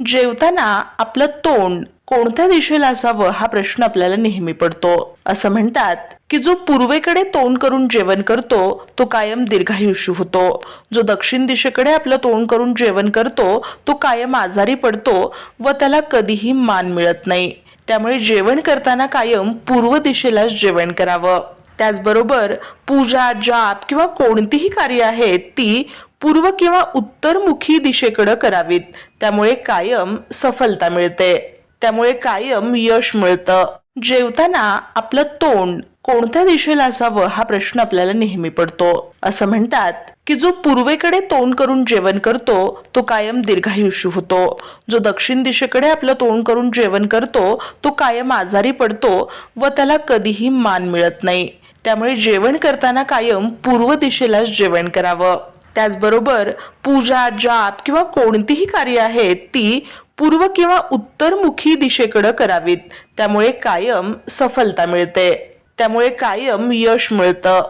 जेवताना आपलं तोंड कोणत्या दिशेला असावं हा प्रश्न आपल्याला नेहमी पडतो. असं म्हणतात की जो पूर्वेकडे तोंड करून जेवण करतो तो कायम दीर्घायुष्य होतो. जो दक्षिण दिशेकडे आपलं तोंड करून जेवण करतो तो कायम आजारी पडतो व त्याला कधीही मान मिळत नाही. त्यामुळे जेवण करताना कायम पूर्व दिशेलाच जेवण करावं. त्याचबरोबर पूजा जाप किंवा कोणतीही कार्य आहेत ती पूर्व किंवा उत्तरमुखी दिशेकडे करावीत. त्यामुळे कायम सफलता मिळते. त्यामुळे कायम यश मिळतं. जेवताना आपलं तोंड कोणत्या दिशेला असावं हा प्रश्न आपल्याला नेहमी पडतो. असं म्हणतात की जो पूर्वेकडे तोंड करून जेवण करतो तो कायम दीर्घायुष्य होतो. जो दक्षिण दिशेकडे आपलं तोंड करून जेवण करतो तो कायम आजारी पडतो व त्याला कधीही मान मिळत नाही. त्यामुळे जेवण करताना कायम पूर्व दिशेलाच जेवण करावं. त्याचबरोबर पूजा जाप किंवा कोणतीही कार्य आहेत ती पूर्व किंवा उत्तरमुखी दिशेकडे करावीत. त्यामुळे कायम सफलता मिळते. त्यामुळे कायम यश मिळतं.